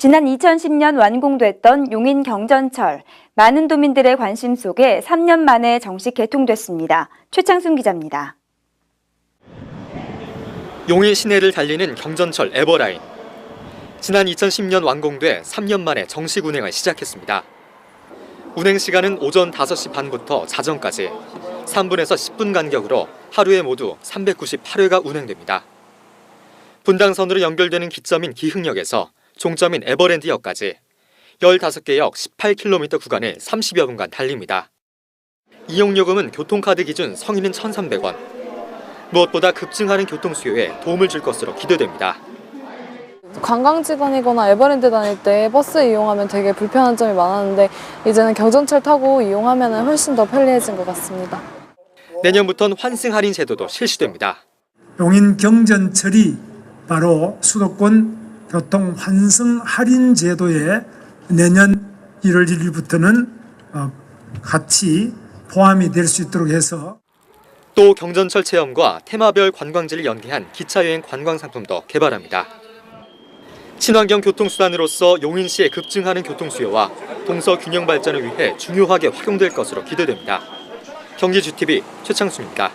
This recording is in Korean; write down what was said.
지난 2010년 완공됐던 용인 경전철, 많은 도민들의 관심 속에 3년 만에 정식 개통됐습니다. 최창순 기자입니다. 용인 시내를 달리는 경전철 에버라인. 지난 2010년 완공돼 3년 만에 정식 운행을 시작했습니다. 운행 시간은 오전 5시 반부터 자정까지 3분에서 10분 간격으로 하루에 모두 398회가 운행됩니다. 분당선으로 연결되는 기점인 기흥역에서 종점인 에버랜드역까지 15개 역 18km 구간을 30여 분간 달립니다. 이용요금은 교통카드 기준 성인은 1,300원, 무엇보다 급증하는 교통 수요에 도움을 줄 것으로 기대됩니다. 관광지간이거나 에버랜드 다닐 때 버스 이용하면 되게 불편한 점이 많았는데 이제는 경전철 타고 이용하면 훨씬 더 편리해진 것 같습니다. 내년부터는 환승 할인 제도도 실시됩니다. 용인 경전철이 바로 수도권 교통 환승 할인 제도에 내년 1월 1일부터는 어, 같이 포함이 될 수 있도록 해서 또 경전철 체험과 테마별 관광지를 연계한 기차 여행 관광 상품도 개발합니다. 친환경 교통수단으로서 용인시의 급증하는 교통 수요와 동서 균형 발전을 위해 중요하게 활용될 것으로 기대됩니다. 경기주TV 최창수입니다.